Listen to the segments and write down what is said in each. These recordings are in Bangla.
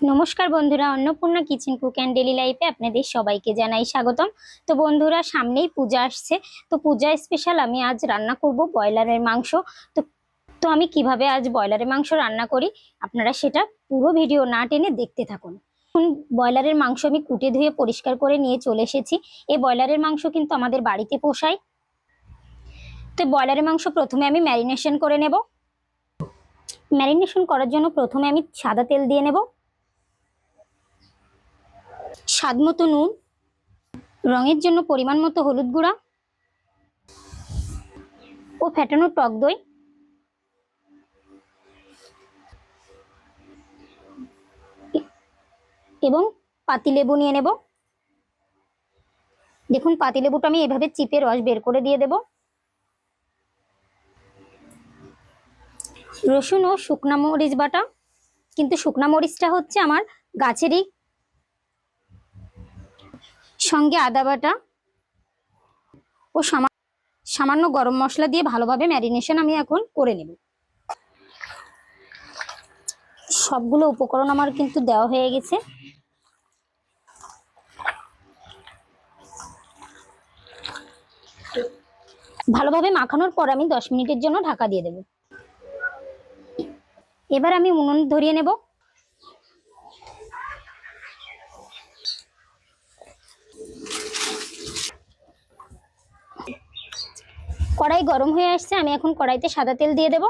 নমস্কার বন্ধুরা, Annapurna kitchen cook and daily লাইফে আপনাদের সবাইকে জানাই স্বাগতম। তো বন্ধুরা, সামনেই পূজা আসছে। তো পূজা স্পেশাল আমি আজ রান্না করব ব্রয়লারের মাংস। তো তো আমি কীভাবে আজ ব্রয়লারের মাংস রান্না করি, আপনারা সেটা পুরো ভিডিও না টেনে দেখতে থাকুন। এখন ব্রয়লারের মাংস আমি কুটে ধুয়ে পরিষ্কার করে নিয়ে চলে এসেছি। এই ব্রয়লারের মাংস কিন্তু আমাদের বাড়িতে পোষায়। তো ব্রয়লারের মাংস প্রথমে আমি ম্যারিনেশন করে নেব। ম্যারিনেশন করার জন্য প্রথমে আমি সাদা তেল দিয়ে নেব। স্বাদ মতো নুন, রঙের জন্য পরিমাণ মতো হলুদ গুঁড়া ও ফেটানো টক দই। এবং পাতিলেবু নিয়ে নেব। দেখুন, পাতিলেবুটা আমি এভাবে চিপে রস বের করে দিয়ে দেব। রসুন ও শুকনা মরিচ বাটা। কিন্তু শুকনা মরিচটা হচ্ছে আমার গাছেরই সঙ্গে আদা বাটা ও সামা- সামান্য গরম মশলা দিয়ে ভালোভাবে ম্যারিনেশন আমি এখন করে নেব। সবগুলো উপকরণ আমার কিন্তু দেওয়া হয়ে গেছে। ভালোভাবে মাখানোর পর আমি দশ মিনিটের জন্য ঢাকা দিয়ে দেব। এবার আমি উনুন ধরিয়ে নেব। কড়াই গরম হয়ে আসছে, আমি এখন কড়াইতে সাদা তেল দিয়ে দেব।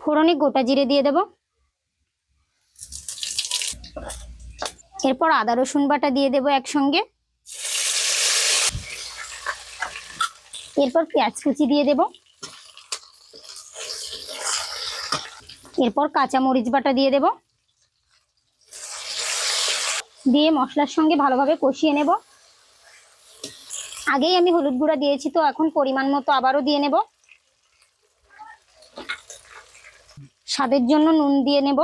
ফোড়নে গোটা জিরে দিয়ে দেব। এরপর আদা, রসুন বাটা দিয়ে দেব একসঙ্গে। এরপর পেঁয়াজ কুচি দিয়ে দেব। এরপর কাঁচা মরিচ বাটা দিয়ে দেব। দিয়ে মশলার সঙ্গে ভালোভাবে কষিয়ে নেব। আগেই আমি হলুদ গুঁড়া দিয়েছি, তো এখন পরিমাণ মতো আবারও দিয়ে নেব। স্বাদের জন্য নুন দিয়ে নেব।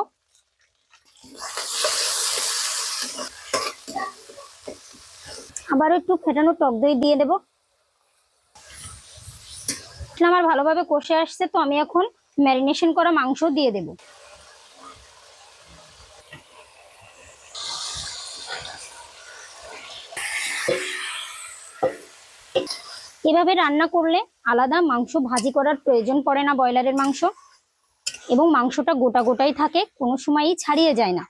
আবারও একটু ফেটানো টক দই দিয়ে দেব। আমার ভালোভাবে কষে আসছে, তো আমি এখন ম্যারিনেশন করা মাংস দিয়ে দেব। এভাবে রান্না করলে আলাদা মাংস ভাজি করার প্রয়োজন পড়ে না ব্রয়লারের মাংস। এবং মাংসটা গোটা গোটাই থাকে, কোনো সময়ই ছাড়িয়ে যায় না।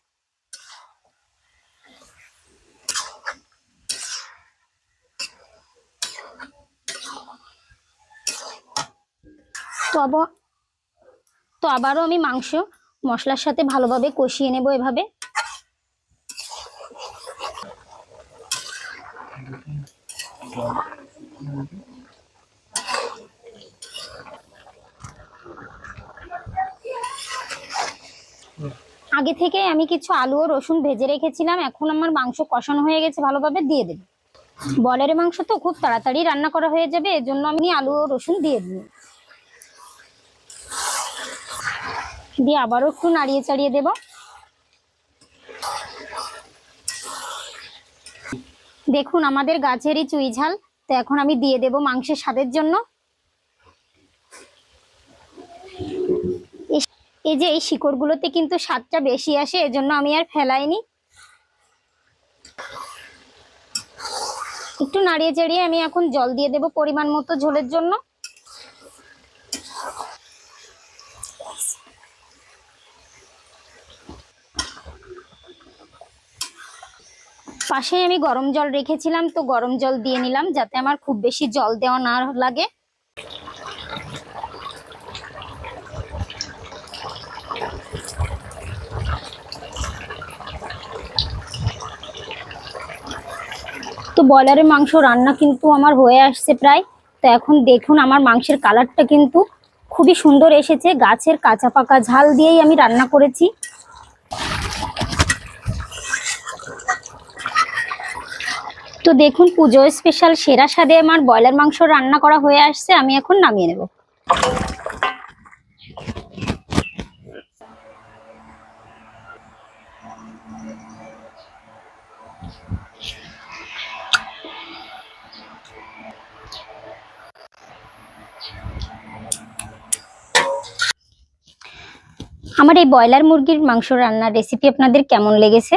তো তো আবারও আমি মাংস মশলার সাথে ভালোভাবে কষিয়ে নেব এভাবে। আগে থেকে আমি কিছু আলু ও রসুন ভেজে রেখেছিলাম, এখন আমার মাংস কষানো হয়ে গেছে, ভালোভাবে দিয়ে দেব। বলের মাংস তো খুব তাড়াতাড়ি রান্না করা হয়ে যাবে, এজন্য আমি আলু ও রসুন দিয়ে দিই দিয়ে আবারও একটু নাড়িয়ে চাড়িয়ে দেব। দেখুন, আমাদের গাছেরই চুই ঝাল, তো এখন আমি দিয়ে দেব মাংসের স্বাদের জন্য। এই- যে এই শিকড়গুলোতে কিন্তু স্বাদটা বেশি আসে, এজন্য আমি আর ফেলাইনি। একটু নাড়িয়ে চাড়িয়ে আমি এখন জল দিয়ে দেব পরিমাণ মতো ঝোলের জন্য। পাশে আমি গরম জল রেখেছিলাম, তো গরম জল দিয়ে নিলাম যাতে আমার খুব বেশি জল দেওয়া না লাগে। ব্রয়লারের মাংস রান্না কিন্তু আমার হয়ে আসছে প্রায়। তো এখন দেখুন আমার মাংসের কালারটা কিন্তু খুবই সুন্দর এসেছে। গাছের কাঁচা পাকা ঝাল দিয়েই আমি রান্না করেছি। তো দেখুন পুজো স্পেশাল সেরা স্বাদে আমার ব্রয়লার মাংস রান্না করা হয়ে আসছে। আমি এখন নামিয়ে নেব। আমার এই ব্রয়লার মুরগির মাংস রান্নার রেসিপি আপনাদের কেমন লেগেছে?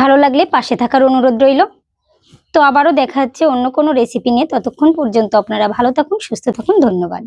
ভালো লাগলে পাশে থাকার অনুরোধ রইল। তো আবারও দেখা হচ্ছে অন্য কোনো রেসিপি নিয়ে। ততক্ষণ পর্যন্ত আপনারা ভালো থাকুন, সুস্থ থাকুন। ধন্যবাদ।